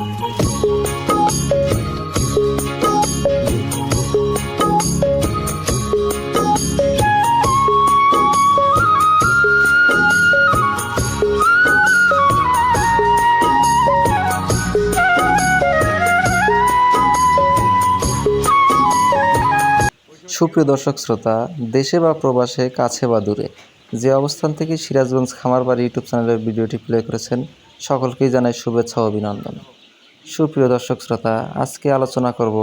সুপ্রিয় দর্শক শ্রোতা, দেশে বা প্রবাসে, কাছে বা দূরে, যে অবস্থান থেকে সিরাজগঞ্জ খামারবাড়ি ইউটিউব চ্যানেলের ভিডিওটি প্লে করেছেন, সকলকেই জানাই শুভেচ্ছা অভিনন্দন। সুপ্রিয় দর্শক শ্রোতা, আজকে আলোচনা করব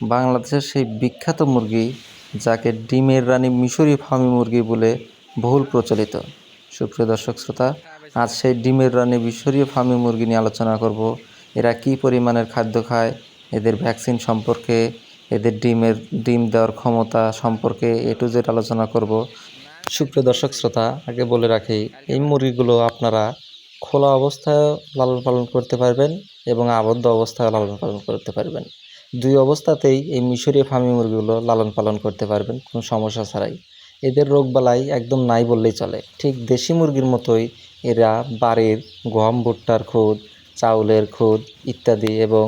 বাংলাদেশের সেই বিখ্যাত মুরগি যাকে ডিমের রানী মিশরি ফার্মি মুরগি বলে বহুল প্রচলিত। সুপ্রিয় দর্শক শ্রোতা, আজ সেই ডিমের রানী মিশরীয় ফার্মি মুরগি নিয়ে আলোচনা করব। এরা কী পরিমাণের খাদ্য খায়, এদের ভ্যাকসিন সম্পর্কে, এদের ডিমের, ডিম দেওয়ার ক্ষমতা সম্পর্কে এ টু জেড আলোচনা করব। সুপ্রিয় দর্শক শ্রোতা, আগে বলে রাখি, এই মুরগিগুলো আপনারা খোলা অবস্থায় লালন পালন করতে পারবেন এবং আবদ্ধ অবস্থায় লালন পালন করতে পারবেন। দুই অবস্থাতেই এই মিশরীয় ফার্মি মুরগিগুলো লালন পালন করতে পারবেন, কোনো সমস্যা ছাড়াই। এদের রোগবালাই একদম নাই বললেই চলে। ঠিক দেশি মুরগির মতোই এরা বাড়ির গম, ভুট্টার খুদ, চাউলের খুদ ইত্যাদি এবং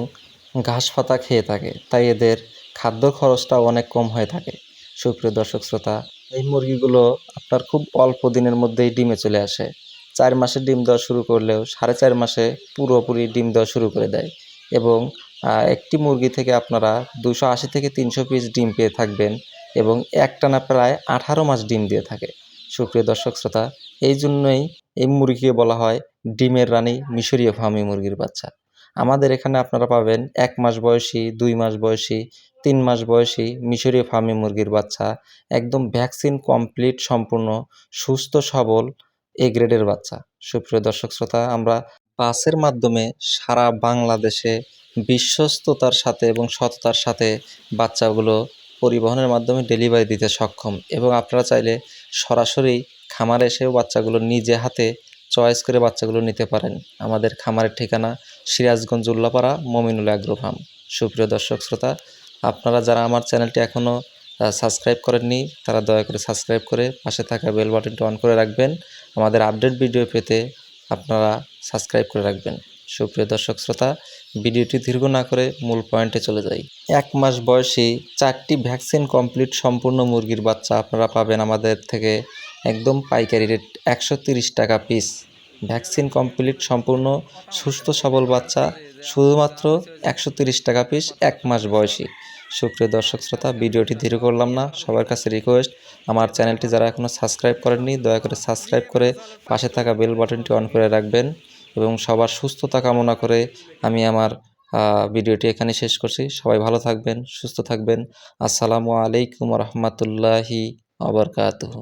ঘাস পাতা খেয়ে থাকে। তাই এদের খাদ্য খরচটাও অনেক কম হয়ে থাকে। সুপ্রিয় দর্শক শ্রোতা, এই মুরগিগুলো আপনার খুব অল্প দিনের মধ্যেই ডিমে চলে আসে। চার মাসে ডিম দেওয়া শুরু করলেও সাড়ে চার মাসে পুরোপুরি ডিম দেওয়া শুরু করে দেয় এবং একটি মুরগি থেকে আপনারা দুশো আশি থেকে তিনশো পিস ডিম পেয়ে থাকবেন এবং একটানা প্রায় আঠারো মাস ডিম দিয়ে থাকে। সুপ্রিয় দর্শক শ্রোতা, এই জন্যই এই মুরগিকে বলা হয় ডিমের রানী মিশরীয় ফার্মি মুরগির বাচ্চা। আমাদের এখানে আপনারা পাবেন এক মাস বয়সী, দুই মাস বয়সী, তিন মাস বয়সী মিশরীয় ফার্মি মুরগির বাচ্চা। একদম ভ্যাকসিন কমপ্লিট, সম্পূর্ণ, সুস্থ, সবল এ গ্রেডের বাচ্চা। সুপ্রিয় দর্শক শ্রোতা, আমরা বাসের মাধ্যমে সারা বাংলাদেশে বিশ্বস্ততার সাথে এবং সততার সাথে বাচ্চাগুলো পরিবহনের মাধ্যমে ডেলিভারি দিতে সক্ষম। এবং আপনারা চাইলে সরাসরি খামারে এসেও বাচ্চাগুলো নিজে হাতে চয়েস করে বাচ্চাগুলো নিতে পারেন। আমাদের খামারের ঠিকানা সিরাজগঞ্জ উল্লাপাড়া, মমিনুল ফার্ম। সুপ্রিয় দর্শক শ্রোতা, আপনারা যারা আমার চ্যানেলটি এখনও সাবস্ক্রাইব করেননি, তারা দয়া করে সাবস্ক্রাইব করে পাশে থাকা বেল বাটনটি অন করে রাখবেন। আমাদের আপডেট ভিডিও পেতে আপনারা সাবস্ক্রাইব করে রাখবেন। সুপ্রিয় দর্শক শ্রোতা ভিডিওটি দীর্ঘ না করে মূল পয়েন্টে চলে যাই। এক মাস বয়সী চারটি ভ্যাকসিন কমপ্লিট সম্পূর্ণ মুরগির বাচ্চা আপনারা পাবেন আমাদের থেকে একদম পাইকারি রেট একশো টাকা পিস ভ্যাকসিন কমপ্লিট সম্পূর্ণ সুস্থ সবল বাচ্চা, শুধুমাত্র একশো টাকা পিস এক মাস বয়সী। সুপ্রিয় দর্শক শ্রোতা, ভিডিওটি ধীরে করলাম না, সবার কাছে রিকোয়েস্ট আমার চ্যানেলটি যারা এখনও সাবস্ক্রাইব করেননি, দয়া করে সাবস্ক্রাইব করে পাশে থাকা বেল বাটনটি অন করে রাখবেন এবং সবার সুস্থতা কামনা করে আমি আমার ভিডিওটি এখানে শেষ করছি। সবাই ভালো থাকবেন, সুস্থ থাকবেন। আসসালামু আলাইকুম রহমতুল্লাহি আবরকাতহ